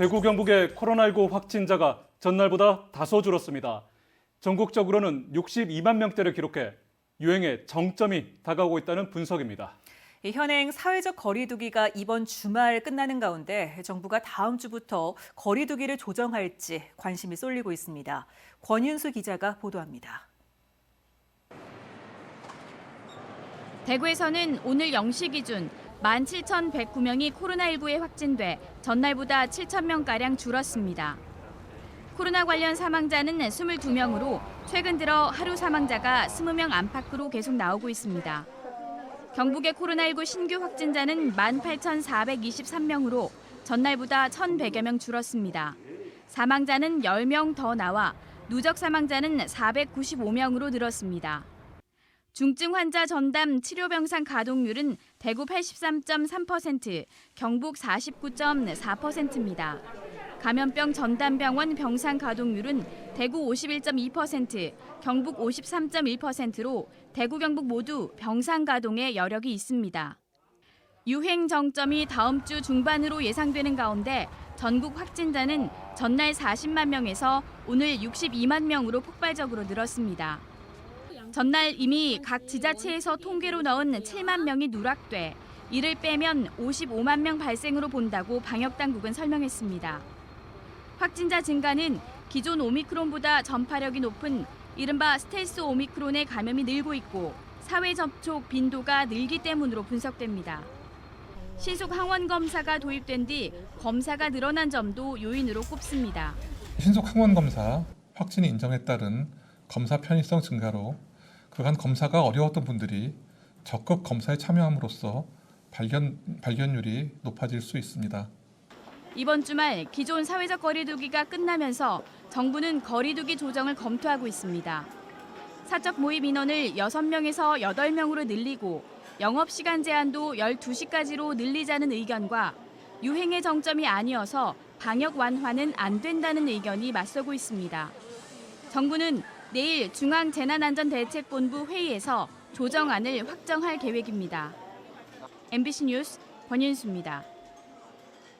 대구 경북의 코로나19 확진자가 전날보다 다소 줄었습니다. 전국적으로는 62만 명대를 기록해 유행의 정점이 다가오고 있다는 분석입니다. 이 현행 사회적 거리두기가 이번 주말 끝나는 가운데 정부가 다음 주부터 거리두기를 조정할지 관심이 쏠리고 있습니다. 권윤수 기자가 보도합니다. 대구에서는 오늘 0시 기준 17,109명이 코로나19에 확진돼 전날보다 7,000명가량 줄었습니다. 코로나 관련 사망자는 22명으로 최근 들어 하루 사망자가 20명 안팎으로 계속 나오고 있습니다. 경북의 코로나19 신규 확진자는 18,423명으로 전날보다 1,100여 명 줄었습니다. 사망자는 10명 더 나와 누적 사망자는 495명으로 늘었습니다. 중증 환자 전담 치료병상 가동률은 대구 83.3%, 경북 49.4%입니다. 감염병 전담병원 병상 가동률은 대구 51.2%, 경북 53.1%로 대구 경북 모두 병상 가동에 여력이 있습니다. 유행 정점이 다음 주 중반으로 예상되는 가운데 전국 확진자는 전날 40만 명에서 오늘 62만 명으로 폭발적으로 늘었습니다. 전날 이미 각 지자체에서 통계로 넣은 7만 명이 누락돼 이를 빼면 55만 명 발생으로 본다고 방역 당국은 설명했습니다. 확진자 증가는 기존 오미크론보다 전파력이 높은 이른바 스텔스 오미크론의 감염이 늘고 있고 사회 접촉 빈도가 늘기 때문으로 분석됩니다. 신속 항원 검사가 도입된 뒤 검사가 늘어난 점도 요인으로 꼽습니다. 신속 항원 검사 확진이 인정에 따른 검사 편의성 증가로 그간 검사가 어려웠던 분들이 적극 검사에 참여함으로써 발견 발견율이 높아질 수 있습니다. 이번 주말 기존 사회적 거리두기가 끝나면서 정부는 거리두기 조정을 검토하고 있습니다. 사적 모임 인원을 6명에서 8명으로 늘리고 영업 시간 제한도 12시까지로 늘리자는 의견과 유행의 정점이 아니어서 방역 완화는 안 된다는 의견이 맞서고 있습니다. 정부는 내일 중앙재난안전대책본부 회의에서 조정안을 확정할 계획입니다. MBC 뉴스 권윤수입니다.